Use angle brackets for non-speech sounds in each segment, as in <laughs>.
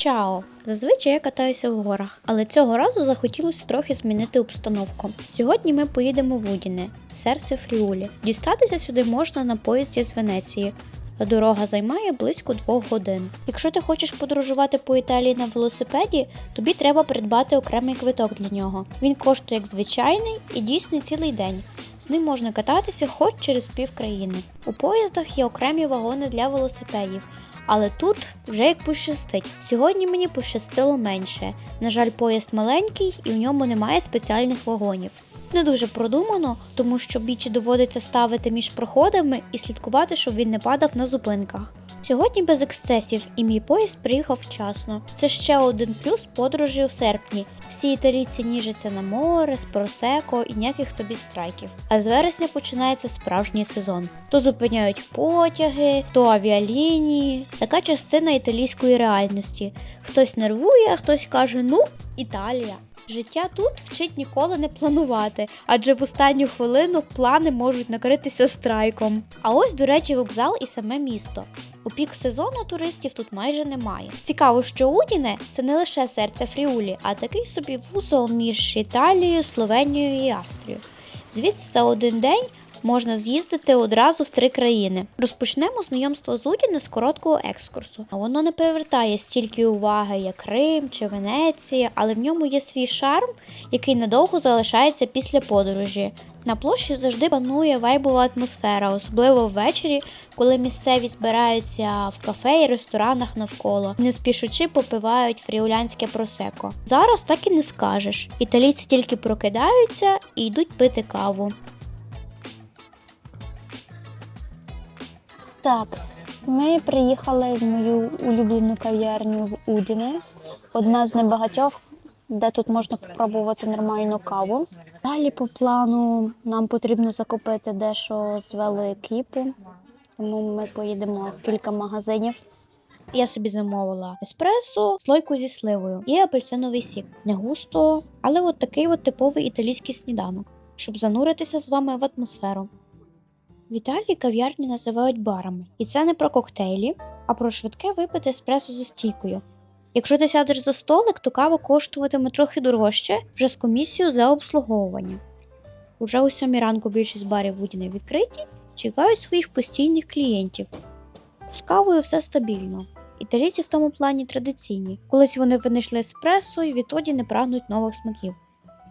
Чао! Зазвичай я катаюся в горах, але цього разу захотілося трохи змінити обстановку. Сьогодні ми поїдемо в Удіне, серце Фріулі. Дістатися сюди можна на поїзді з Венеції. Дорога займає близько двох годин. Якщо ти хочеш подорожувати по Італії на велосипеді, тобі треба придбати окремий квиток для нього. Він коштує як звичайний і дійсний цілий день. З ним можна кататися хоч через пів країни. У поїздах є окремі вагони для велосипедів. Але тут вже як пощастить. Сьогодні мені пощастило менше. На жаль, поїзд маленький і в ньому немає спеціальних вагонів. Не дуже продумано, тому що бічі доводиться ставити між проходами і слідкувати, щоб він не падав на зупинках. Сьогодні без ексцесів і мій поїзд приїхав вчасно. Це ще один плюс подорожі у серпні. Всі італійці ніжаться на море, з просеко і ніяких тобі страйків. А з вересня починається справжній сезон. То зупиняють потяги, то авіалінії. Така частина італійської реальності. Хтось нервує, а хтось каже: ну, Італія. Життя тут вчить ніколи не планувати, адже в останню хвилину плани можуть накритися страйком. А ось, до речі, вокзал і саме місто. У пік сезону туристів тут майже немає. Цікаво, що Удіне це не лише серце Фріулі, а такий собі вузол між Італією, Словенією і Австрією. Звідси за один день можна з'їздити одразу в три країни. Розпочнемо знайомство з Удіне з короткого екскурсу. Воно не привертає стільки уваги, як Рим чи Венеція, але в ньому є свій шарм, який надовго залишається після подорожі. На площі завжди панує вайбова атмосфера, особливо ввечері, коли місцеві збираються в кафе і ресторанах навколо, не спішучи попивають фріулянське просеко. Зараз так і не скажеш. Італійці тільки прокидаються і йдуть пити каву. Так, ми приїхали в мою улюблену кав'ярню в Удіне. Одна з небагатьох, де тут можна спробувати нормальну каву. Далі по плану нам потрібно закупити дещо з велоекіпу, тому ми поїдемо в кілька магазинів. Я собі замовила еспресо, слойку зі сливою і апельсиновий сік. Не густо, але от такий от типовий італійський сніданок, щоб зануритися з вами в атмосферу. В Італії кав'ярні називають барами, і це не про коктейлі, а про швидке випити еспресо за стійкою. Якщо ти сядеш за столик, то кава коштуватиме трохи дорожче вже з комісією за обслуговування. Уже о сьомій ранку більшість барів Будіни відкриті, чекають своїх постійних клієнтів. З кавою все стабільно. Італійці в тому плані традиційні. Колись вони винайшли еспресо і відтоді не прагнуть нових смаків.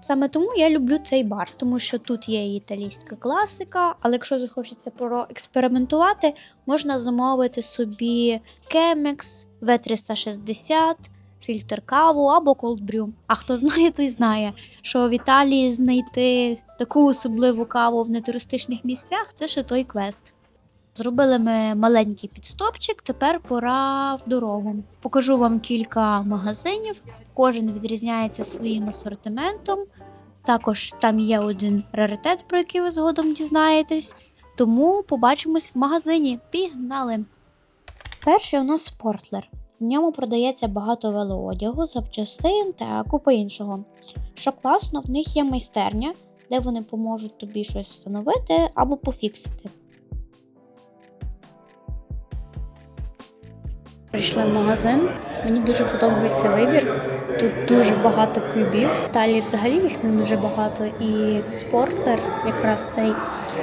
Саме тому я люблю цей бар, тому що тут є італійська класика, але якщо захочеться проекспериментувати, можна замовити собі Chemex, V360, фільтр каву або brew. А хто знає, той знає, що в Італії знайти таку особливу каву в нетуристичних місцях це ще той квест. Зробили ми маленький підстопчик, тепер пора в дорогу. Покажу вам кілька магазинів. Кожен відрізняється своїм асортиментом. Також там є один раритет, про який ви згодом дізнаєтесь. Тому побачимось в магазині. Пігнали! Перший у нас спортлер. В ньому продається багато велоодягу, запчастин та купа іншого. Що класно, в них є майстерня, де вони поможуть тобі щось встановити або пофіксити. Прийшли в магазин. Мені дуже подобається вибір. Тут дуже багато кубів. Далі взагалі їх не дуже багато. І спортлер, якраз цей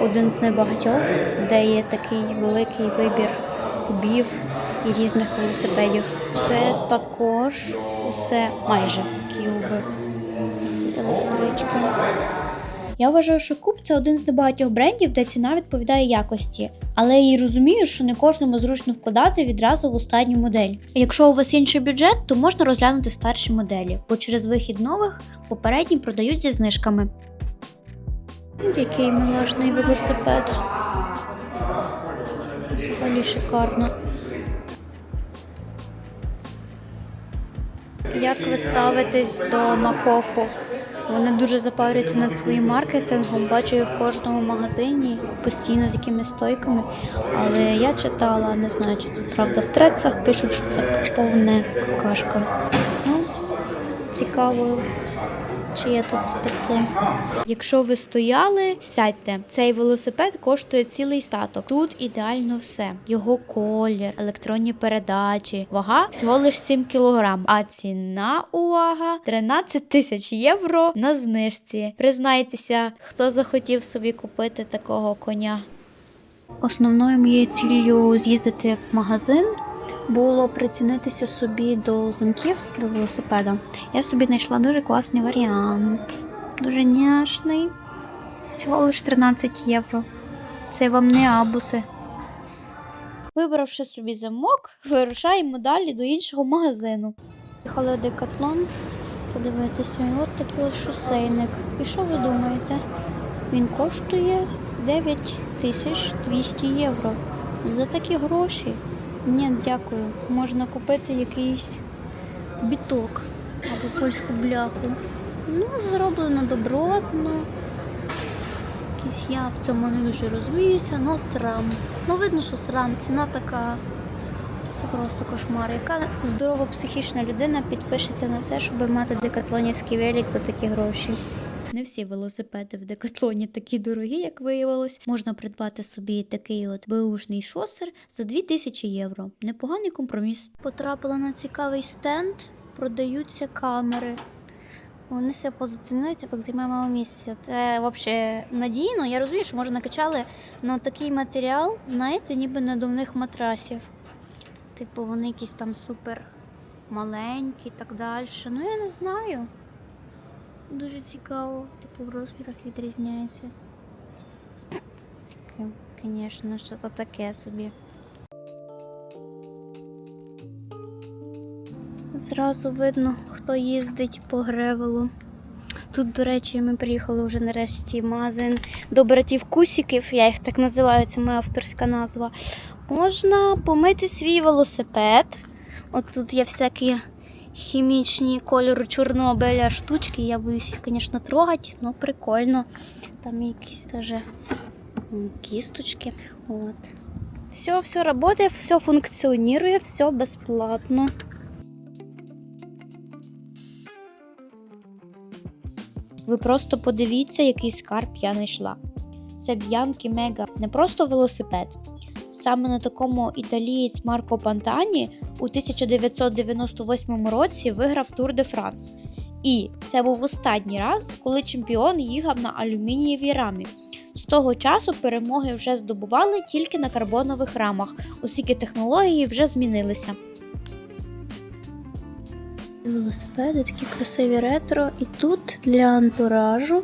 один з небагатьох, де є такий великий вибір кубів і різних велосипедів. Це також усе майже куби. Електричка. Я вважаю, що Куб це один з небагатьох брендів, де ціна відповідає якості. Але я і розумію, що не кожному зручно вкладати відразу в останню модель. Якщо у вас інший бюджет, то можна розглянути старші моделі, бо через вихід нових попередні продають зі знижками. Який милашний велосипед. Шикарно. Як ви ставитесь до Макофу? Вони дуже запарюються над своїм маркетингом, бачу їх в кожному магазині, постійно з якимись стойками. Але я читала, не знаю, чи це правда в трецах пишуть, що це повне какашка. Ну, цікаво, Чи є тут специ? Якщо ви стояли, сядьте. Цей велосипед коштує цілий статок. Тут ідеально все. Його колір, електронні передачі, вага всього лиш 7 кг. А ціна, увага, 13 тисяч євро на знижці. Признайтеся, хто захотів собі купити такого коня. Основною моєю ціллю з'їздити в магазин було прицінитися собі до замків до велосипеда. Я собі знайшла дуже класний варіант. Дуже няшний. Всього лиш 13 євро. Це вам не абуси. Вибравши собі замок, вирушаємо далі до іншого магазину. Їхали Декатлон подивитися. От такий ось шосейник. І що ви думаєте? Він коштує 9200 євро. За такі гроші. Ні, дякую. Можна купити якийсь біток або польську бляху. Ну, зроблено добротно. Якийсь я в цьому не дуже розуміюся, но срам. Ну, видно, що срам. Ціна така. Це просто кошмар. Яка здорова психічна людина підпишеться на це, щоб мати декатлонівський велик за такі гроші. Не всі велосипеди в декатлоні такі дорогі, як виявилось. Можна придбати собі такий от беушний шосер за 2000 євро. Непоганий компроміс. Потрапила на цікавий стенд, продаються камери. Вони себе позиціонують, як займе мало місця. Це взагалі надійно. Я розумію, що може накачали на такий матеріал, знаєте, ніби надувних матрасів. Типу, вони якісь там супер маленькі і так далі. Ну я не знаю. Дуже цікаво, типу в розмірах відрізняється. Звісно, що то таке собі. Зразу видно, хто їздить по гревелу. Тут, до речі, ми приїхали вже нарешті магазин до братів Кусіків, я їх так називаю, це моя авторська назва. Можна помити свій велосипед. От тут є всякі хімічні кольору Чорнобиля штучки. Я боюсь їх, звісно, трогати, але прикольно. Там якісь теж кісточки. От. Все, все працює, все функціонує, все безплатно. Ви просто подивіться, який скарб я знайшла. Це Б'янкі Мега, не просто велосипед. Саме на такому італієць Марко Пантані у 1998 році виграв Тур де Франс. І це був останній раз, коли чемпіон їхав на алюмінієвій рамі. З того часу перемоги вже здобували тільки на карбонових рамах, оскільки технології вже змінилися. Велосипеди такі красиві ретро, і тут для антуражу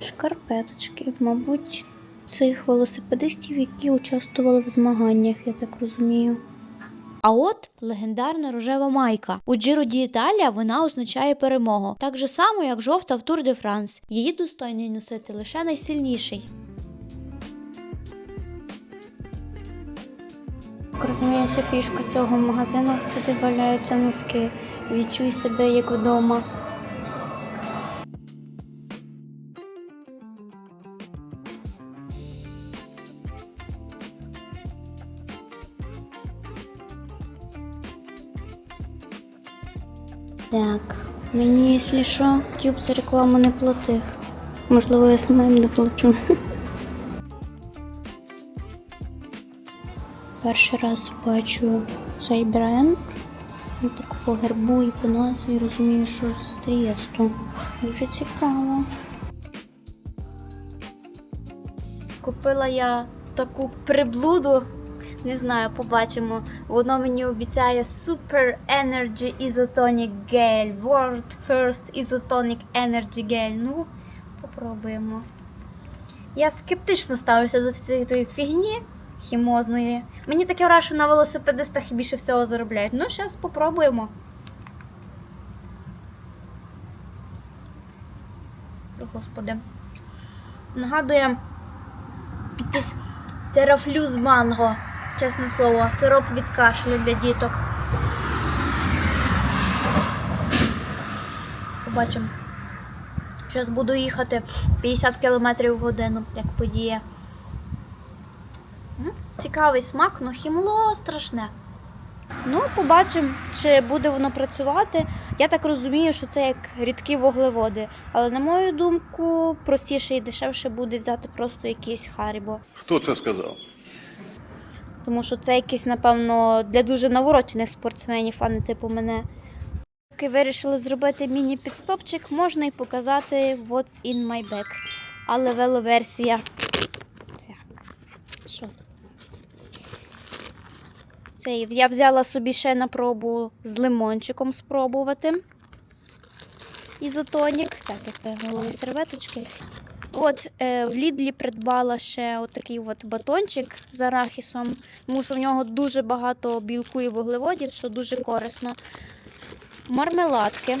шкарпеточки, мабуть, цих велосипедистів, які участвували в змаганнях, я так розумію. А от легендарна рожева майка. У Giro Італія вона означає перемогу, так же само, як жовта в Тур де Франс. Її достойний носити лише найсильніший. Розуміється, фішка цього магазину. Всюди валяються носки. Відчуй себе як вдома. Так, мені, якщо що, YouTube за рекламу не платив. Можливо, я сама їм не плачу. Перший раз бачу цей бренд. Ну, так по гербу і по назві розумію, що з Трієсту. Дуже цікаво. Купила я таку приблуду. Не знаю, побачимо. Воно мені обіцяє Super Energy Isotonic Gel. World First Isotonic Energy Gel. Ну, попробуємо. Я скептично ставлюся до цієї тої фігні хімозної. Мені таке враження, на велосипедистах більше всього заробляють. Ну, зараз спробуємо. Господи. Нагадує якийсь терафлюз манго. Чесне слово, сироп від кашлю для діток. Побачимо. Зараз буду їхати 50 км в годину, як подіє. Цікавий смак, ну хімло страшне. Ну, побачимо, чи буде воно працювати. Я так розумію, що це як рідкі вуглеводи. Але на мою думку, простіше і дешевше буде взяти просто якийсь харібо. Хто це сказав? Тому що це якийсь, напевно, для дуже наворочених спортсменів, а не типу мене. Поки вирішили зробити міні-підстопчик, можна і показати What's in my bag. Але веловерсія. Так. Що тут? Це я взяла собі ще на пробу з лимончиком спробувати. Ізотонік. Так, як голові серветочки. От е, в Лідлі придбала ще от такий от батончик з арахісом, тому що в нього дуже багато білку і вуглеводів, що дуже корисно. Мармеладки.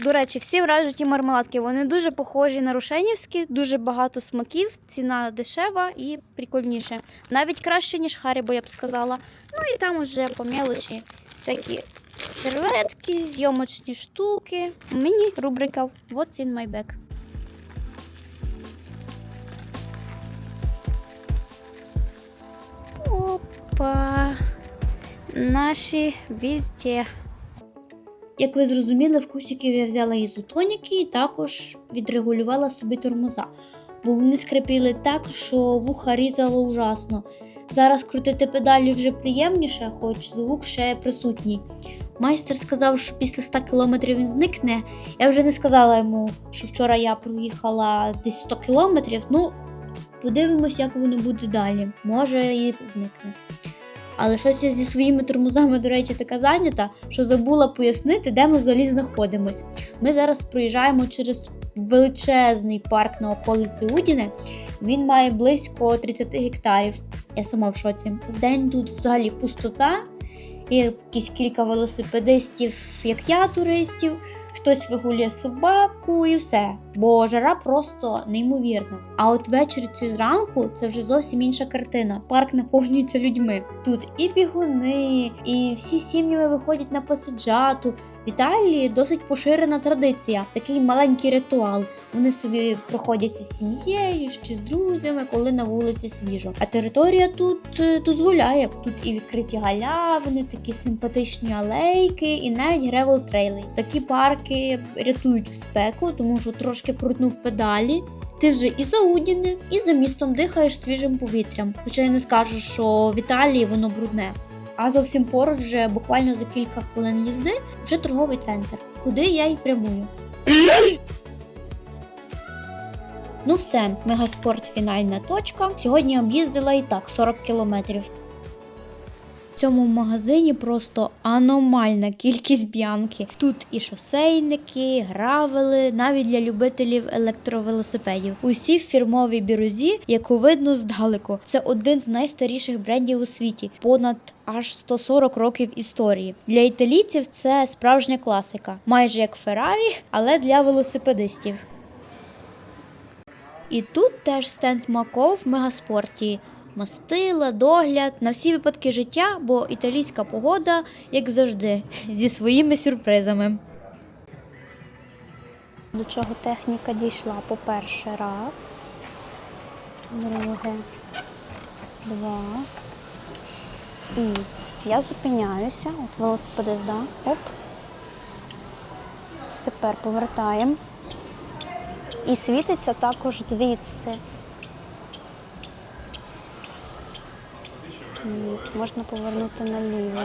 До речі, всі вражені мармеладки. Вони дуже похожі на рушенівські, дуже багато смаків, ціна дешева і прикольніше. Навіть краще, ніж Харібо, я б сказала. Ну і там уже по мелочі всякі серветки, зйомочні штуки. Мені рубрика What's in my bag. Опа. Наші везде. Як ви зрозуміли, в кусиків я взяла ізотоніки і також відрегулювала собі тормоза, бо вони скрипіли так, що вуха різало ужасно. Зараз крутити педалі вже приємніше, хоч звук ще присутній. Майстер сказав, що після 100 кілометрів він зникне. Я вже не сказала йому, що вчора я проїхала десь 100 кілометрів. Ну, подивимось, як воно буде далі. Може і зникне. Але щось я зі своїми тормозами, до речі, така зайнята, що забула пояснити, де ми взагалі знаходимось. Ми зараз проїжджаємо через величезний парк на околиці Удіне. Він має близько 30 гектарів. Я сама в шоці. Вдень тут взагалі пустота, є якісь кілька велосипедистів, як я, туристів. Хтось вигулює собаку і все, бо жара просто неймовірна. А от ввечері чи зранку це вже зовсім інша картина. Парк наповнюється людьми. Тут і бігуни, і всі сім'ями виходять на посаджату. В Італії досить поширена традиція, такий маленький ритуал. Вони собі проходяться з сім'єю чи з друзями, коли на вулиці свіжо. А територія тут е, дозволяє. Тут і відкриті галявини, такі симпатичні алейки, і навіть гревел трейли. Такі парки рятують в спеку, тому що трошки крутнув педалі. Ти вже і за Удіне, і за містом дихаєш свіжим повітрям. Хоча я не скажу, що в Італії воно брудне. А зовсім поруч, вже буквально за кілька хвилин їзди, вже торговий центр, куди я й прямую. Ну все, мегаспорт фінальна точка. Сьогодні об'їздила і так 40 кілометрів. Цьому магазині просто аномальна кількість б'янки. Тут і шосейники, гравели, навіть для любителів електровелосипедів. Усі в фірмовій бірузі, яку видно здалеку. Це один з найстаріших брендів у світі, понад аж 140 років історії. Для італійців це справжня класика, майже як Феррарі, але для велосипедистів. І тут теж стенд Мако в мегаспорті. Мастила, догляд на всі випадки життя, бо італійська погода, як завжди, зі своїми сюрпризами. До чого техніка дійшла по перше раз, друге, два. І я зупиняюся. От велосипедист, да? Оп. Тепер повертаємо. І світиться також звідси. От, можна повернути наліво.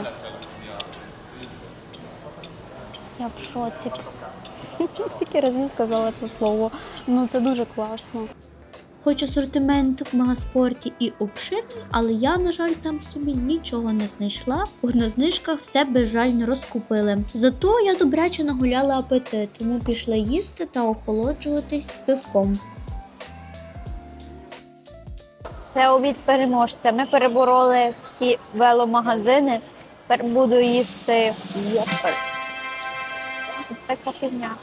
Я в шоці. <laughs> Скільки разів сказала це слово. Ну це дуже класно. Хоч асортимент в мегаспорті і обширний, але я, на жаль, там собі нічого не знайшла. На знижках все безжально розкупили. Зато я добряче нагуляла апетит, тому пішла їсти та охолоджуватись пивком. Це обід переможця. Ми перебороли всі веломагазини. Тепер буду їсти Whopper. Така фігня.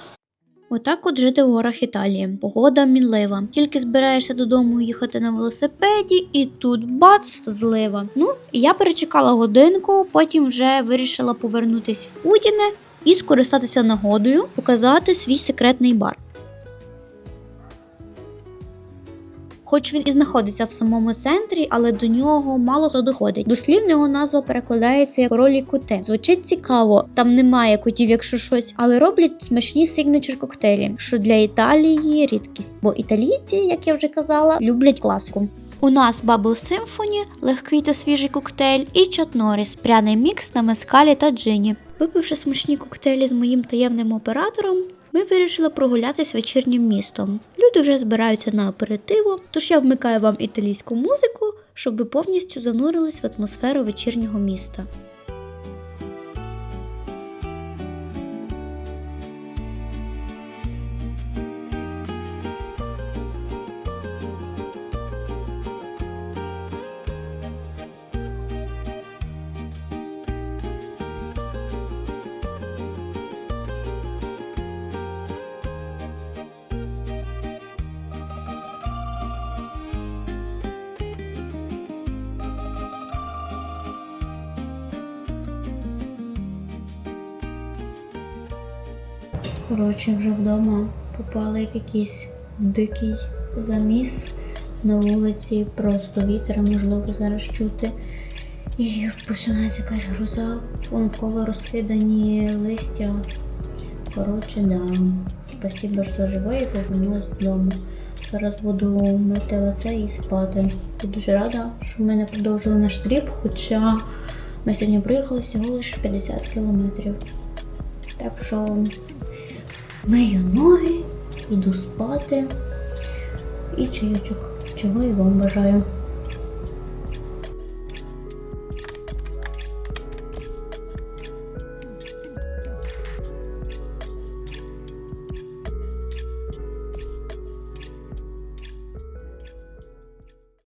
Отак от жити в горах Італії. Погода мінлива. Тільки збираєшся додому їхати на велосипеді, і тут бац, злива. Ну, я перечекала годинку, потім вже вирішила повернутись в Удіне і скористатися нагодою, показати свій секретний бар. Хоч він і знаходиться в самому центрі, але до нього мало хто доходить. Дослівно його назва перекладається як ролі куте. Звучить цікаво, там немає котів, якщо щось, але роблять смачні сигнечер коктейлі, що для Італії рідкість, бо італійці, як я вже казала, люблять класику. У нас Bubble Symphony, легкий та свіжий коктейль, і Чат Норріс, пряний мікс на мескалі та джині. Випивши смачні коктейлі з моїм таємним оператором, ми вирішили прогулятись вечірнім містом. Люди вже збираються на аперитиво, тож я вмикаю вам італійську музику, щоб ви повністю занурились в атмосферу вечірнього міста. Коротше, вже вдома попали в якийсь дикий заміс на вулиці, просто вітер, можливо, зараз чути. І починається якась гроза, навколо розкидані листя. Коротше, да. Спасибо, що живе і повернулась додому. Зараз буду мити лице і спати. Я дуже рада, що ми не продовжили наш тріп, хоча ми сьогодні приїхали всього лише 50 кілометрів. Так що мию ноги, йду спати і чайочок, чого і вам бажаю.